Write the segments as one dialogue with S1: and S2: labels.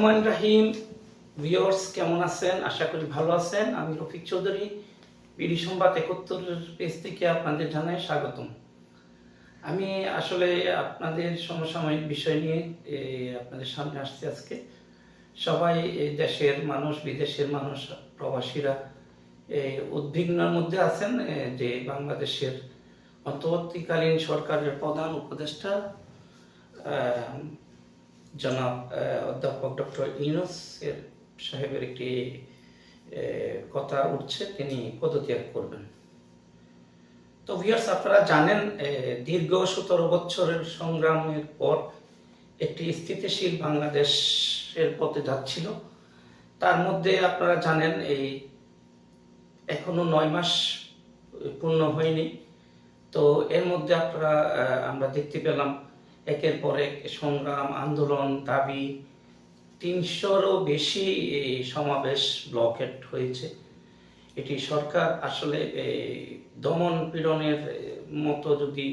S1: রহমান রাহিম viewers কেমন আছেন? আশা করি ভালো আছেন। আমি রফিক চৌধুরী, বিডি সংবাদ একাত্তরের পেজ থেকে আপনাদের জানাই স্বাগতম। আমি আসলে আপনাদের সমসাময়িক বিষয় নিয়ে আপনাদের সামনে আসছি আজকে। সবাই দেশের মানুষ, বিদেশের মানুষ, প্রবাসীরা উদ্বিগ্নের মধ্যে আছেন যে বাংলাদেশের অন্তর্বর্তীকালীন সরকারের প্রধান উপদেষ্টা জনাব অধ্যাপক ডক্টর ইউনুস এর সাহেবের একটি কথা উঠছে, তিনি পদত্যাগ করবেন। তো ভিয়ার্স আপনারা জানেন দীর্ঘ সতেরো বছরের সংগ্রামের পর একটি স্থিতিশীল বাংলাদেশের পথে যাচ্ছিল। তার মধ্যে আপনারা জানেন, এই এখনও নয় মাস পূর্ণ হয়নি। তো এর মধ্যে আপনারা আমরা দেখতে পেলাম একের পর এক সংগ্রাম, আন্দোলন, দাবি, তিনশোরও বেশি এই সমাবেশ ব্লকেট হয়েছে। এটি সরকার আসলে দমন পীড়নের মতো যদি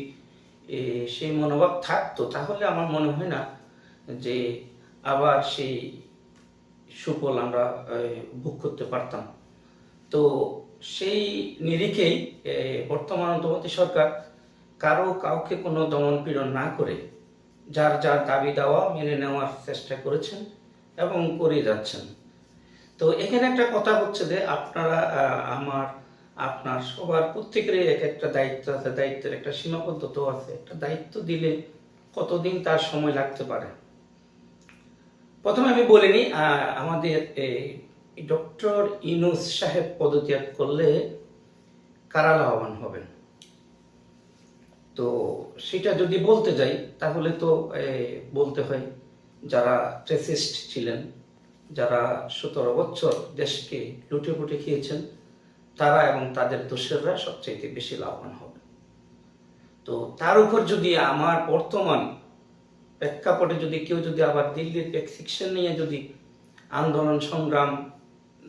S1: সেই মনোভাব থাকতো, তাহলে আমার মনে হয় না যে আবার সেই সুফল আমরা ভোগ করতে পারতাম। তো সেই নিরিখেই বর্তমান অন্তর্বর্তী সরকার কারও কাউকে কোনো দমন পীড়ন না করে যার যার দাবি দেওয়া মেনে নেওয়ার চেষ্টা করেছেন এবং করে যাচ্ছেন। তো এখানে একটা কথা হচ্ছে যে আপনারা আমার, আপনার সবার প্রত্যেকেরই এক একটা দায়িত্ব আছে, দায়িত্বের একটা সীমাবদ্ধতা আছে। একটা দায়িত্ব দিলে কতদিন তার সময় লাগতে পারে? প্রথমে আমি বলিনি আমাদের ডক্টর ইনুস সাহেব পদত্যাগ করলে কারা লাভবান হবেন। তো সেটা যদি বলতে যাই, তাহলে তো বলতে হয় যারা ট্রেসিস্ট ছিলেন, যারা সতেরো বছর দেশকে লুটে পুটে খেয়েছেন, তারা এবং তাদের দোষেররা সবচাইতে বেশি লাভবান হবে। তো তার উপর যদি আমার বর্তমান প্রেক্ষাপটে যদি কেউ যদি আবার দিল্লির প্রেসক্রিপশন নিয়ে যদি আন্দোলন, সংগ্রাম,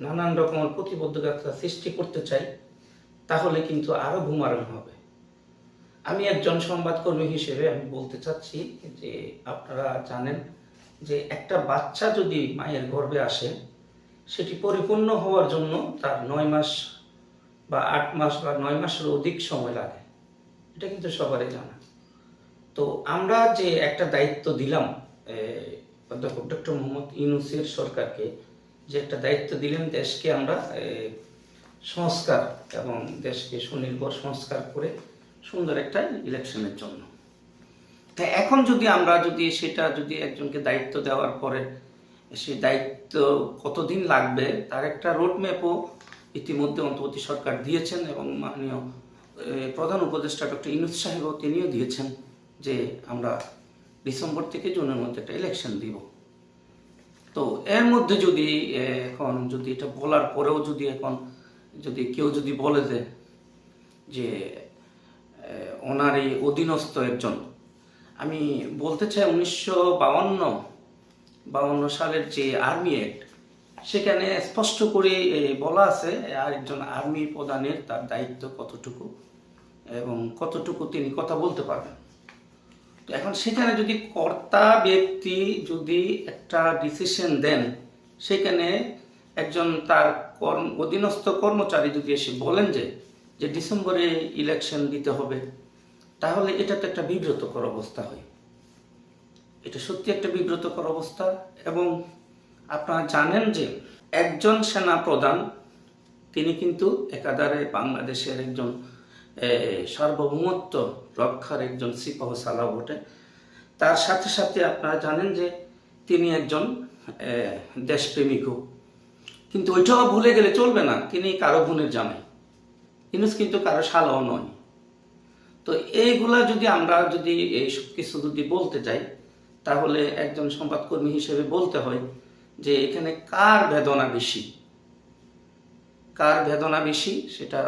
S1: নানান রকমের প্রতিবদ্ধকতা সৃষ্টি করতে চাই তাহলে কিন্তু আরও ঘুমারণ হবে। আমি একজন সংবাদকর্মী হিসেবে আমি বলতে চাচ্ছি যে আপনারা জানেন যে একটা বাচ্চা যদি মায়ের গর্ভে আসে, সেটি পরিপূর্ণ হওয়ার জন্য তার নয় মাস বা আট মাস বা নয় মাসের অধিক সময় লাগে। এটা কিন্তু সবারই জানা। তো আমরা যে একটা দায়িত্ব দিলাম অধ্যাপক ডক্টর মোহাম্মদ ইউনুসের সরকারকে, যে একটা দায়িত্ব দিলেন দেশকে আমরা সংস্কার এবং দেশকে সুনির্ভর সংস্কার করে সুন্দর একটা ইলেকশনের জন্য। তাই এখন যদি আমরা যদি সেটা যদি একজনকে দায়িত্ব দেওয়ার পরে সেই দায়িত্ব কতদিন লাগবে, তার একটা রোডম্যাপও ইতিমধ্যে অন্তর্বর্তী সরকার দিয়েছেন এবং মাননীয় প্রধান উপদেষ্টা ডক্টর ইনুস সাহেবও তিনিও দিয়েছেন যে আমরা ডিসেম্বর থেকে জুনের মধ্যে একটা ইলেকশন দিব। তো এর মধ্যে যদি এখন যদি এটা বলার পরেও যদি এখন যদি কেউ যদি বলে যে ওনার এই অধীনস্থ একজন। আমি বলতে চাই উনিশশো বাউন্ন বাউন্ন সালের যে আর্মি অ্যাক্ট সেখানে স্পষ্ট করে বলা আছে আর একজন আর্মি প্রধানের তার দায়িত্ব কতটুকু এবং কতটুকু তিনি কথা বলতে পারবেন। তো এখন সেখানে যদি কর্তা ব্যক্তি যদি একটা ডিসিশন দেন, সেখানে একজন তার কর্ম, অধীনস্থ কর্মচারী যদি এসে বলেন যে যে ডিসেম্বরে ইলেকশন দিতে হবে, তাহলে এটা তো একটা বিব্রতকর অবস্থা হয়। এটা সত্যি একটা বিব্রতকর অবস্থা এবং আপনারা জানেন যে একজন সেনা প্রধান তিনি কিন্তু একাধারে বাংলাদেশের একজন সার্বভৌমত্ব রক্ষার একজন সিপাহ সালাহ বটে। তার সাথে সাথে আপনারা জানেন যে তিনি একজন দেশপ্রেমিকও। কিন্তু ওইটাও ভুলে গেলে চলবে না, তিনি কারও বোনের জামাই। ইনুস কিন্তু কারও শালাও নয়। তো এইগুলা যদি আমরা যদি এই কিছু যদি বলতে যাই তাহলে একজন সংবাদকর্মী হিসেবে বলতে হয় যে এখানে কার বেদনা বেশি? কার বেদনা বেশি সেটা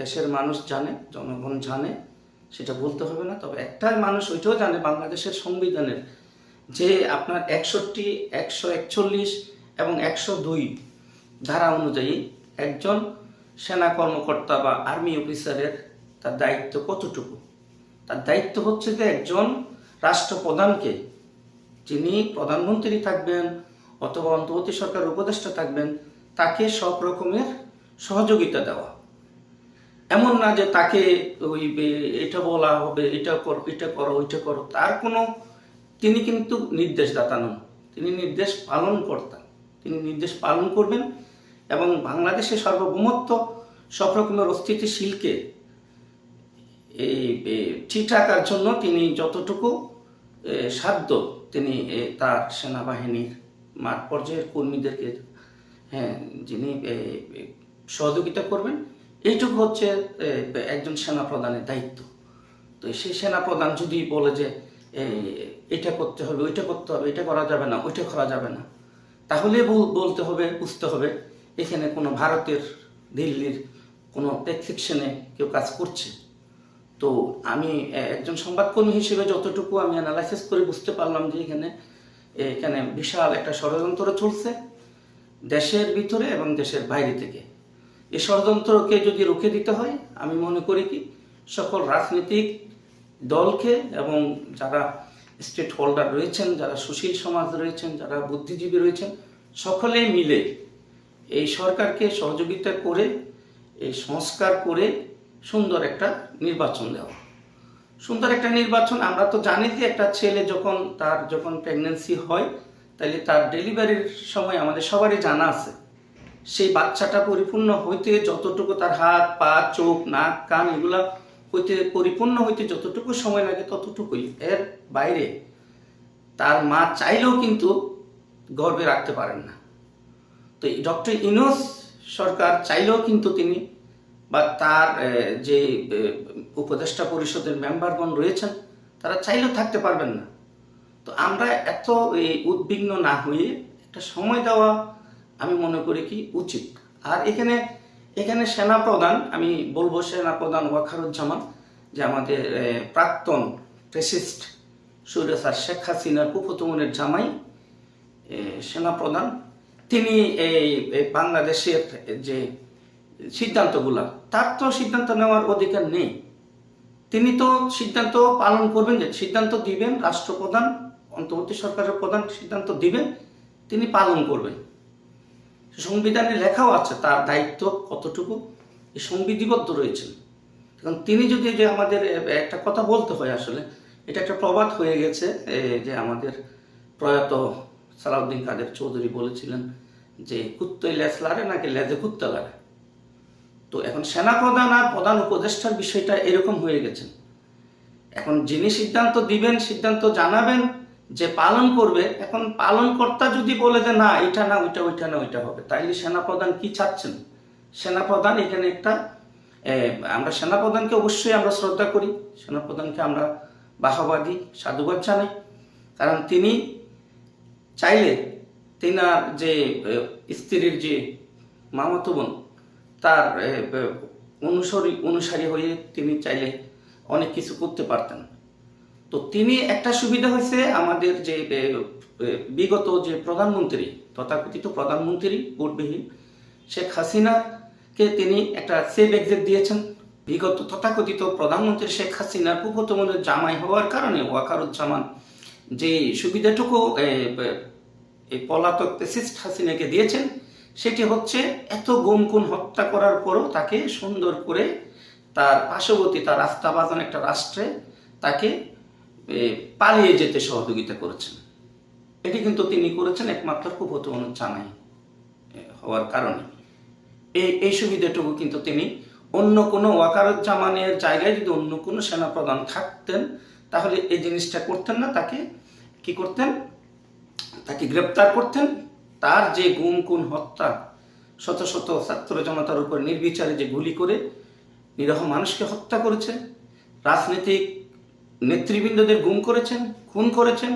S1: দেশের মানুষ জানে, জনগণ জানে, সেটা বলতে হবে না। তবে একটাই মানুষ ওইটাও জানে, বাংলাদেশের সংবিধানের, যে আপনার একষট্টি, একশো একচল্লিশ এবং একশো দুই ধারা অনুযায়ী একজন সেনা কর্মকর্তা বা আর্মি অফিসারের তার দায়িত্ব কতটুকু? তার দায়িত্ব হচ্ছে যে একজন রাষ্ট্রপ্রধানকে, যিনি প্রধানমন্ত্রী থাকবেন অথবা অন্তর্বর্তী সরকার উপদেষ্টা থাকবেন, তাকে সব রকমের সহযোগিতা দেওয়া। এমন না যে তাকে ওই এটা বলা হবে, এটা করো এটা করো, ওইটা করো, তার কোনো, তিনি কিন্তু নির্দেশদাতা নন। তিনি নির্দেশ পালন কর্তা তিনি নির্দেশ পালন করবেন এবং বাংলাদেশের সার্বভৌমত্ব সব রকমের অস্থিতিশীলকে ঠিক রাখার জন্য তিনি যতটুকু সাধ্য তিনি তার সেনাবাহিনীর মাঠ পর্যায়ের কর্মীদেরকে হ্যাঁ যিনি সহযোগিতা করবেন, এইটুকু হচ্ছে একজন সেনা প্রধানের দায়িত্ব। তো সেই সেনা প্রধান যদি বলে যে এটা করতে হবে, ওইটা করতে হবে, এটা করা যাবে না, ওইটা করা যাবে না, তাহলে বলতে হবে, বুঝতে হবে এখানে কোনো ভারতের দিল্লির কোনো প্রেসক্রিপশনে কেউ কাজ করছে। তো আমি একজন সংবাদকর্মী হিসেবে যতটুকু আমি অ্যানালাইসিস করে বুঝতে পারলাম যে এখানে এখানে বিশাল একটা ষড়যন্ত্র চলছে দেশের ভিতরে এবং দেশের বাইরে থেকে। এই ষড়যন্ত্রকে যদি রুখে দিতে হয়, আমি মনে করি কি, সকল রাজনৈতিক দলকে এবং যারা স্টেট হোল্ডার রয়েছেন, যারা সুশীল সমাজ রয়েছেন, যারা বুদ্ধিজীবী রয়েছেন সকলে মিলে এই সরকারকে সহযোগিতা করে, এই সংস্কার করে সুন্দর একটা নির্বাচন দেওয়া। সুন্দর একটা নির্বাচন, আমরা তো জানি যে একটা ছেলে যখন তার যখন প্রেগনেন্সি হয় তাহলে তার ডেলিভারির সময় আমাদের সবারই জানা আছে। সেই বাচ্চাটা পরিপূর্ণ হইতে যতটুকু তার হাত, পা, চোখ, নাক, কান এগুলা হইতে পরিপূর্ণ হইতে যতটুকু সময় লাগে ততটুকুই। এর বাইরে তার মা চাইলেও কিন্তু গর্বে রাখতে পারেন না। তো ডক্টর ইনোস সরকার চাইলেও কিন্তু তিনি বা তার যে উপদেষ্টা পরিষদের মেম্বারগণ রয়েছেন, তারা চাইলেও থাকতে পারবেন না। তো আমরা এত এই উদ্বিগ্ন না হয়ে একটা সময় দেওয়া আমি মনে করি কি উচিত। আর এখানে এখানে সেনা প্রধান আমি বলব সেনা প্রধান ওয়াকারুজ্জামান যে আমাদের প্রাক্তন প্রেসিস্ট সুরেসার শেখ হাসিনার কুফুতুমনের জামাই সেনাপ্রধান তিনি এই বাংলাদেশের যে সিদ্ধান্তগুলা, তার তো সিদ্ধান্ত নেওয়ার অধিকার নেই। তিনি তো সিদ্ধান্ত পালন করবেন যে সিদ্ধান্ত দিবেন, রাষ্ট্রপ্রধান, অন্তর্বর্তী সরকারের প্রধান সিদ্ধান্ত দিবেন, তিনি পালন করবেন। সংবিধানে লেখাও আছে, তার দায়িত্ব কতটুকু সংবিধিবদ্ধ রয়েছেন এখন তিনি যদি যে আমাদের একটা কথা বলতে হয় আসলে, এটা একটা প্রবাদ হয়ে গেছে যে আমাদের প্রয়াত সালাউদ্দিন কাদের চৌধুরী বলেছিলেন যে, কুত্তই লেজ লাড়ে নাকি লেজে কুত্তা লাড়ে? তো এখন সেনাপ্রধান আর প্রধান উপদেষ্টার বিষয়টা এরকম হয়ে গেছে। এখন যিনি সিদ্ধান্ত দিবেন, সিদ্ধান্ত জানাবেন যে পালন করবে, এখন পালনকর্তা যদি বলে যে, না, এটা না, ওইটা ওইটা না, ওইটা হবে, তাইলে সেনাপ্রধান কি চাচ্ছেন? সেনাপ্রধান এখানে একটা আমরা সেনাপ্রধানকে অবশ্যই আমরা শ্রদ্ধা করি। সেনাপ্রধানকে আমরা বাহবাদী সাধুবাদ জানাই। কারণ তিনি চাইলে তিনার যে স্ত্রীর যে মামাতো বোন, তার অনুসরী, অনুসারী হয়ে তিনি চাইলে অনেক কিছু করতে পারতেন। তো তিনি একটা সুবিধা হয়েছে আমাদের যে বিগত যে প্রধানমন্ত্রী, তথাকথিত প্রধানমন্ত্রী, ভোটবিহীন শেখ হাসিনাকে তিনি একটা সেফ এক্সিট দিয়েছেন। বিগত তথাকথিত প্রধানমন্ত্রী শেখ হাসিনার পুপতমনের জামাই হওয়ার কারণে ওয়াকারুজ্জামান যে সুবিধাটুকু পলাতক পেসিস্ট হাসিনাকে দিয়েছেন, সেটি হচ্ছে এত গুমকুন হত্যা করার পরও তাকে সুন্দর করে তার পার্শ্ববর্তী, তার আস্থাবাদন একটা রাষ্ট্রে তাকে পালিয়ে যেতে সহযোগিতা করেছেন। এটি কিন্তু তিনি করেছেন একমাত্র কুপত জানাই হওয়ার কারণে। এই এই সুবিধাটুকু কিন্তু তিনি অন্য কোনো ওয়াকারুজ্জামানের জায়গায় যদি অন্য কোনো সেনাপ্রধান থাকতেন তাহলে এই জিনিসটা করতেন না, তাকে কি করতেন? তাকে গ্রেপ্তার করতেন। তার যে গুম, খুন, হত্যা, শত শত ছাত্র জনতার উপর নির্বিচারে যে গুলি করে নিরহ মানুষকে হত্যা করেছে রাজনৈতিক নেতৃবৃন্দদের গুম করেছেন, খুন করেছেন,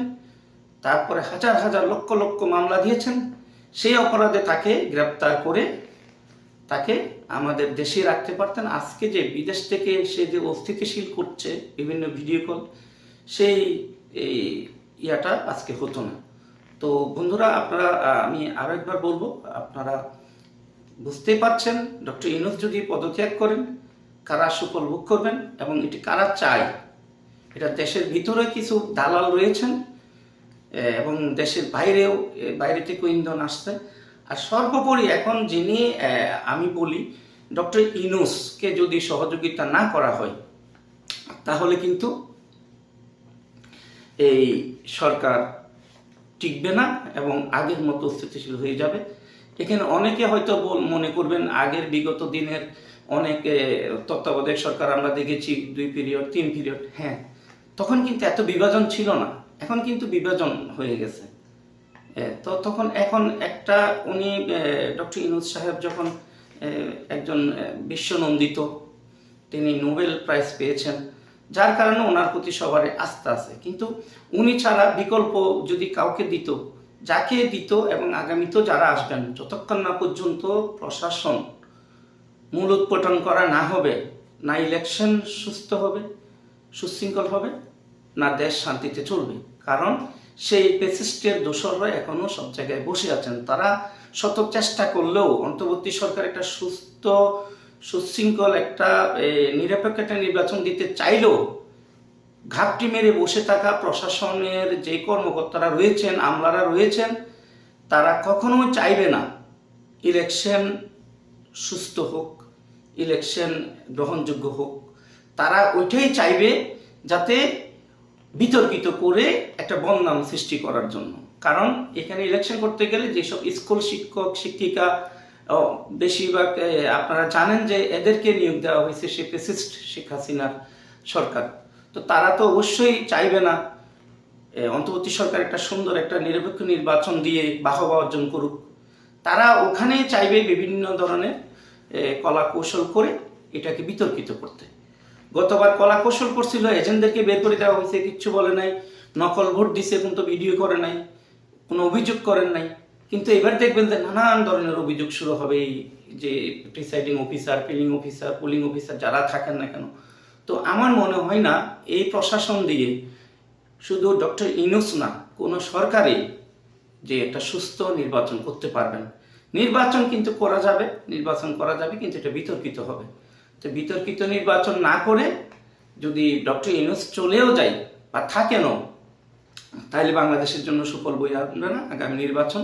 S1: তারপরে হাজার হাজার লক্ষ লক্ষ মামলা দিয়েছেন, সেই অপরাধে তাকে গ্রেপ্তার করে তাকে আমাদের দেশে রাখতে পারতেন। আজকে যে বিদেশ থেকে সে যে অস্থিতিশীল করছে বিভিন্ন ভিডিও কল সেই, এই ইয়াটা আজকে হতো না। তো বন্ধুরা, আপনারা আমি আরও একবার বলব, আপনারা বুঝতেই পারছেন, ডক্টর ইউনুস যদি পদত্যাগ করেন, কারা সুফল ভোগ করবেন এবং এটি কারা চায়? এটা দেশের ভিতরে কিছু দালাল রয়েছেন এবং দেশের বাইরেও বাইরে থেকেও ইন্ধন আসছে। আর সর্বোপরি এখন যিনি আমি বলি, ডক্টর ইনুসকে যদি সহযোগিতা না করা হয়, তাহলে কিন্তু এই সরকার টিকবে না এবং আগের মতো স্থিতিশীল হয়ে যাবে। এখানে অনেকে হয়তো মনে করবেন আগের বিগত দিনের অনেক, তত্ত্বাবধায়ক সরকার আমরা দেখেছি, দুই পিরিয়ড তিন পিরিয়ড হ্যাঁ তখন কিন্তু এত বিভাজন ছিল না। এখন কিন্তু বিভাজন হয়ে গেছে। তো তখন এখন একটা উনি ডক্টর ইনুজ সাহেব যখন একজন বিশ্বনন্দিত, তিনি নোবেল প্রাইজ পেয়েছেন। যার কারণে ওনার প্রতি সবার আস্থা আছে। কিন্তু উনি ছাড়া বিকল্প যদি কাউকে দিত, যাকে দিত এবং আগামীতেও যারা আসবেন, যতক্ষণ না পর্যন্ত প্রশাসন মূল উৎপাটন করা না হবে, না ইলেকশন সুস্থ হবে, সুশৃঙ্খল হবে, না দেশ শান্তিতে চলবে। কারণ সেই পেসিস্টের দোসররা এখনও সব জায়গায় বসে আছেন। তারা শত চেষ্টা করলেও অন্তর্বর্তী সরকার একটা সুস্থ সুশৃঙ্খল একটা নিরপেক্ষ একটা নির্বাচন দিতে চাইলেও ঘাপটি মেরে বসে থাকা প্রশাসনের যে কর্মকর্তারা রয়েছেন, আমলারা রয়েছেন, তারা কখনোই চাইবে না ইলেকশন সুস্থ হোক, ইলেকশন গ্রহণযোগ্য হোক। তারা ওইটাই চাইবে যাতে বিতর্কিত করে একটা বদনাম সৃষ্টি করার জন্য। কারণ এখানে ইলেকশন করতে গেলে যেসব স্কুল শিক্ষক, শিক্ষিকা বেশিরভাগ আপনারা জানেন যে এদেরকে নিয়োগ দেওয়া হয়েছে সে ফেসিস্ট শেখ হাসিনার সরকার। তো তারা তো অবশ্যই চাইবে না অন্তর্বর্তী সরকার একটা সুন্দর একটা নিরপেক্ষ নির্বাচন দিয়ে বাহবা অর্জন করুক। তারা ওখানেই চাইবে বিভিন্ন ধরনের কলা কৌশল করে এটাকে বিতর্কিত করতে। গতবার কলা কৌশল করছিল, এজেন্টদেরকে বের করে দেওয়া হয়েছে, কিচ্ছু বলে নাই, নকল ভোট দিছে, কিন্তু ভিডিও করে নাই, কোনো অভিযোগ করেন নাই। কিন্তু এবার দেখবেন যে নানান ধরনের অভিযোগ শুরু হবে এই যে presiding officer polling officer polling officer যারা থাকেন না কেন। তো আমার মনে হয় না এই প্রশাসন দিয়ে শুধু ডক্টর ইনুস না, কোনো সরকারই যে একটা সুস্থ নির্বাচন করতে পারবেন। নির্বাচন কিন্তু করা যাবে, নির্বাচন করা যাবে কিন্তু এটা বিতর্কিত হবে। তো বিতর্কিত নির্বাচন না করে যদি ডক্টর ইনুস চলেও যায় বা থাকেনও, তাহলে বাংলাদেশের জন্য সুফল বই আনবে না আগামী নির্বাচন।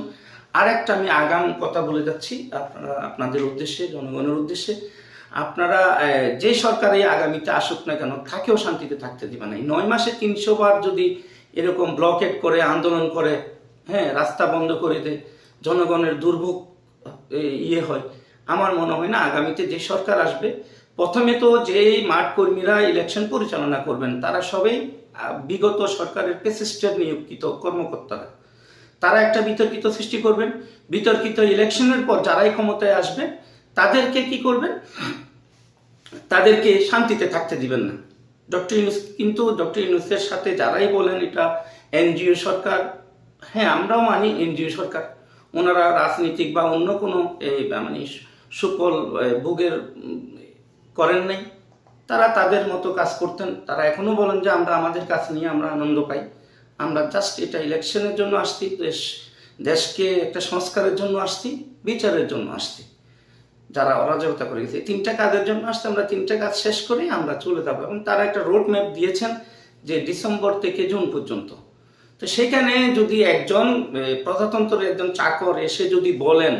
S1: আর একটা আমি আগাম কথা বলে যাচ্ছি, আপনারা, আপনাদের উদ্দেশ্যে, জনগণের উদ্দেশ্যে। আপনারা যে সরকারই আগামীতে আসুক না কেন, তাকেও শান্তিতে থাকতে দিবে না। নয় মাসে তিনশো বার যদি এরকম ব্লকেট করে, আন্দোলন করে হ্যাঁ রাস্তা বন্ধ করে দেয়, জনগণের দুর্ভোগ ইয়ে হয়, আমার মনে হয় না আগামীতে যে সরকার আসবে, প্রথমে তো যেই মাঠ কর্মীরা ইলেকশন পরিচালনা করবেন, তারা সবাই বিগত সরকারের পেসিস্টের নিয়োজিত কর্মকর্তারা। তারা একটা বিতর্কিত সৃষ্টি করবেন। বিতর্কিত ইলেকশনের পর যারাই ক্ষমতায় আসবে, তাদেরকে কি করবেন? তাদেরকে শান্তিতে থাকতে দিবেন না। ডক্টর ইউনুস, কিন্তু ডক্টর ইউনুসের সাথে যারাই বলেন এটা, এনজিও সরকার হ্যাঁ আমরাও মানি এনজিও সরকার। ওনারা রাজনীতিক বা অন্য কোনো মানে সুফল ভোগের করেন নাই। তারা তাদের মতো কাজ করতেন। তারা এখনও বলেন যে আমরা আমাদের কাজ নিয়ে আমরা আনন্দ পাই। আমরা জাস্ট এটা ইলেকশনের জন্য আসছি, দেশ, দেশকে একটা সংস্কারের জন্য আসছি, বিচারের জন্য আসছি। যারা অরাজকতা করে গেছে তিনটা কাজের জন্য আসতে আমরা তিনটা কাজ শেষ করে আমরা চলে যাব। এবং তারা একটা রোড ম্যাপ দিয়েছেন যে ডিসেম্বর থেকে জুন পর্যন্ত। তো সেখানে যদি একজন প্রজাতন্ত্রের একজন চাকর এসে যদি বলেন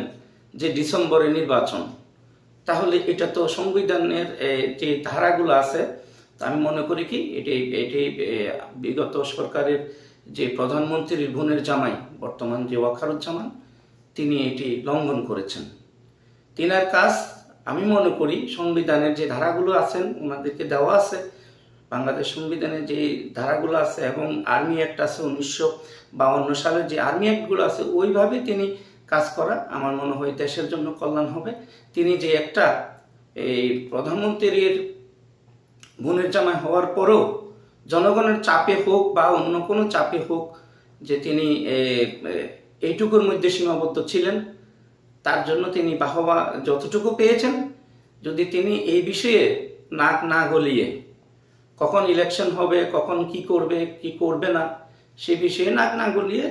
S1: যে ডিসেম্বরে নির্বাচন, তাহলে এটা তো সংবিধানের যে ধারাগুলো আছে আমি মনে করি কি, এটি এটি বিগত সরকারের যে প্রধানমন্ত্রীর বোনের জামাই, বর্তমান যে ওয়াকারুজ্জামান, তিনি এটি লঙ্ঘন করেছেন। তিনার কাজ, আমি মনে করি, সংবিধানের যে ধারাগুলো আছেন, ওনাদেরকে দেওয়া আছে, বাংলাদেশ সংবিধানের যে ধারাগুলো আছে এবং আর্মি অ্যাক্ট আছে উনিশশো বাউন্ন সালের যে আর্মি অ্যাক্টগুলো আছে ওইভাবে তিনি কাজ করা আমার মনে হয় দেশের জন্য কল্যাণ হবে। তিনি যে একটা, এই প্রধানমন্ত্রীর বোনের জামাই হওয়ার পরও জনগণের চাপে হোক বা অন্য কোনো চাপে হোক যে তিনি এইটুকুর মধ্যে সীমাবদ্ধ ছিলেন, তার জন্য তিনি বাহবা যতটুকু পেয়েছেন। যদি তিনি এই বিষয়ে নাক না গলিয়ে কখন ইলেকশন হবে, কখন কি করবে কি করবে না, সে বিষয়ে নাক না গলিয়ে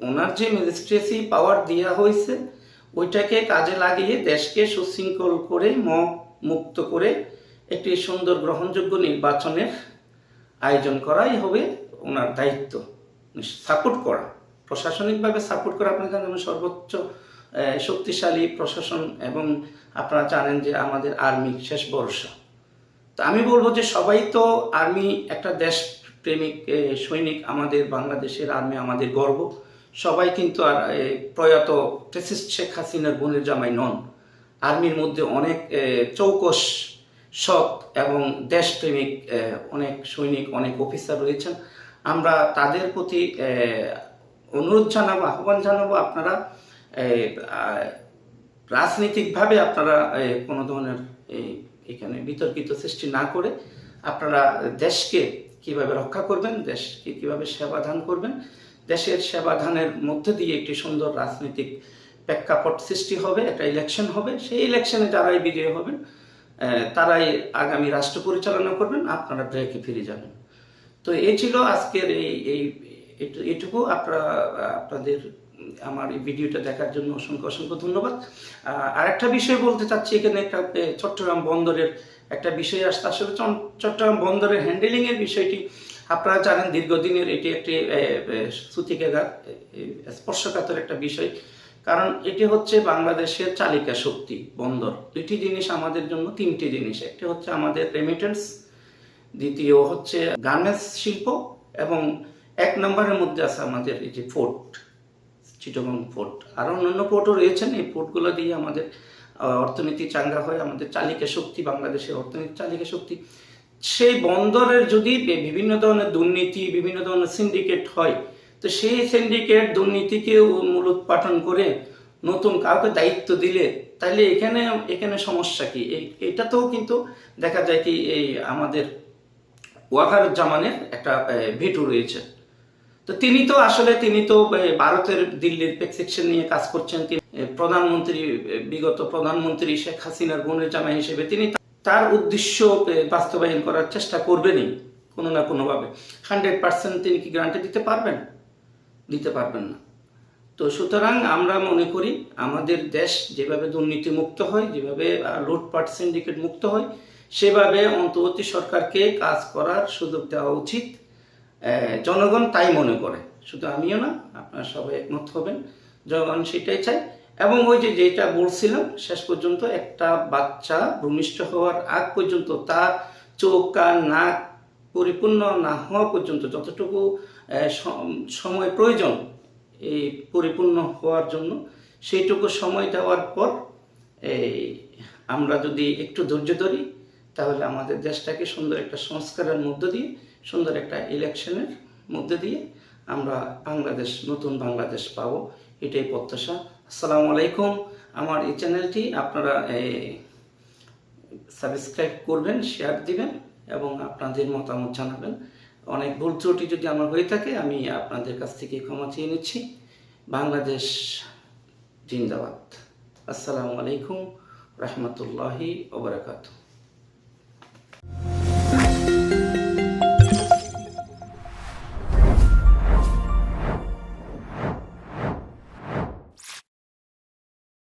S1: ওনার যে ম্যাজিস্ট্রেসি পাওয়ার দেওয়া হয়েছে, ওইটাকে কাজে লাগিয়ে দেশকে সুশৃঙ্খল করে মুক্ত করে একটি সুন্দর গ্রহণযোগ্য নির্বাচনের আয়োজন করাই হবে ওনার দায়িত্ব সাপোর্ট করা। প্রশাসনিকভাবে সাপোর্ট করা আপনারা জানেন, সর্বোচ্চ শক্তিশালী প্রশাসন এবং আপনারা জানেন যে আমাদের আর্মি শেষ ভরসা। তো আমি বলব যে সবাই তো আর্মি, একটা দেশ প্রেমিক সৈনিক আমাদের বাংলাদেশের আর্মি আমাদের গর্ব। সবাই কিন্তু আর প্রয়াত ফেসিস্ট শেখ হাসিনার বোনের জামাই নন। আর্মির মধ্যে অনেক চৌকস সৎ এবং দেশপ্রেমিক অনেক সৈনিক, অনেক অফিসার রয়েছেন। আমরা তাদের প্রতি অনুরোধ জানাব, আহ্বান জানাব আপনারা রাজনৈতিকভাবে আপনারা কোনো ধরনের এখানে বিতর্কিত সৃষ্টি না করে আপনারা দেশকে কীভাবে রক্ষা করবেন, দেশকে কীভাবে সেবাদান করবেন, দেশের সেবাদানের মধ্যে দিয়ে একটি সুন্দর রাজনৈতিক প্রেক্ষাপট সৃষ্টি হবে, একটা ইলেকশন হবে। সেই ইলেকশনে যারাই বিজয়ী হবেন তারাই আগামী রাষ্ট্র পরিচালনা করবেন আপনারা ব্রেকে ফিরে যাবেন। তো এই ছিল আজকের এই এই এইটুকু আপনারা আপনাদের আমার এই ভিডিওটা দেখার জন্য অসংখ্য অসংখ্য ধন্যবাদ। আহ, আর একটা বিষয় বলতে চাচ্ছি এখানে একটা চট্টগ্রাম বন্দরের একটা বিষয় আসছে। আসলে চট্টগ্রাম বন্দরের হ্যান্ডেলিংয়ের বিষয়টি আপনারা জানেন দীর্ঘদিনের এটি একটি সুতিকেগার স্পর্শকাতর একটা বিষয়। কারণ এটি হচ্ছে বাংলাদেশের চালিকা শক্তি, বন্দর। দুইটি জিনিস আমাদের জন্য, তিনটি জিনিস। একটি হচ্ছে আমাদের রেমিটেন্স দ্বিতীয় হচ্ছে গার্মেন্টস শিল্প, এবং এক নম্বরের মধ্যে আছে আমাদের এই যে ফোর্ট চিটগং ফোর্ট আর অন্যান্য ফোর্টও রয়েছেন, এই ফোর্টগুলো দিয়ে আমাদের অর্থনীতি চাঙ্গা হয় আমাদের চালিকা শক্তি বাংলাদেশের অর্থনীতি চালিকা শক্তি। সেই বন্দরের যদি বিভিন্ন ধরনের দুর্নীতি, বিভিন্ন ধরনের সিন্ডিকেট হয় তো সেই সিন্ডিকেট দুর্নীতিকে মূল উৎপাটন করে নতুন কাউকে দায়িত্ব দিলে তাহলে এখানে এখানে সমস্যা কি? এটাতেও কিন্তু দেখা যায় কি এই আমাদের ওয়াকার জামানের একটা ভিটু রয়েছে। তো তিনি তো আসলে, তিনি তো ভারতের দিল্লির প্রেসক্রিপশন নিয়ে কাজ করছেন, তিনি প্রধানমন্ত্রী বিগত প্রধানমন্ত্রী শেখ হাসিনার বোনের জামাই হিসেবে, তিনি তার উদ্দেশ্য বাস্তবায়ন করার চেষ্টা করবেনই, কোনো না কোনোভাবে। হান্ড্রেড পার্সেন্ট তিনি কি গ্রান্টে দিতে পারবেন? দিতে পারবেন না। তো সুতরাং আমরা মনে করি আমাদের দেশ যেভাবে দুর্নীতি মুক্ত হয়, যেভাবে লুটপাট সিন্ডিকেট মুক্ত হয়, সেভাবে অন্তর্বর্তী সরকারকে কাজ করার সুযোগ দেওয়া উচিত। জনগণ তাই মনে করে। শুধু আমিও না, আপনারা সবাই একমত হবেন। জনগণ সেটাই চাই এবং ওই যে যেটা বলছিলাম, শেষ পর্যন্ত একটা বাচ্চা ভূমিষ্ঠ হওয়ার আগ পর্যন্ত তার চোখ, কান, নাক পরিপূর্ণ না হওয়া পর্যন্ত যতটুকু সময় প্রয়োজন এই পরিপূর্ণ হওয়ার জন্য। সেইটুকু সময় দেওয়ার পর এই আমরা যদি একটু ধৈর্য ধরি, তাহলে আমাদের দেশটাকে সুন্দর একটা সংস্কারের মধ্য দিয়ে, সুন্দর একটা ইলেকশনের মধ্যে দিয়ে আমরা বাংলাদেশ, নতুন বাংলাদেশ পাবো। এটাই প্রত্যাশা। আসসালামু আলাইকুম। আমার এই চ্যানেলটি আপনারা সাবস্ক্রাইব করবেন, শেয়ার দিবেন এবং আপনাদের মতামত জানাবেন। অনেক ভুল ত্রুটি যদি আমার হয়ে থাকে, আমি আপনাদের কাছ থেকে ক্ষমা চেয়ে নিচ্ছি। বাংলাদেশ জিন্দাবাদ। আসসালামু আলাইকুম রহমতুল্লাহি ওবরাকাতুহ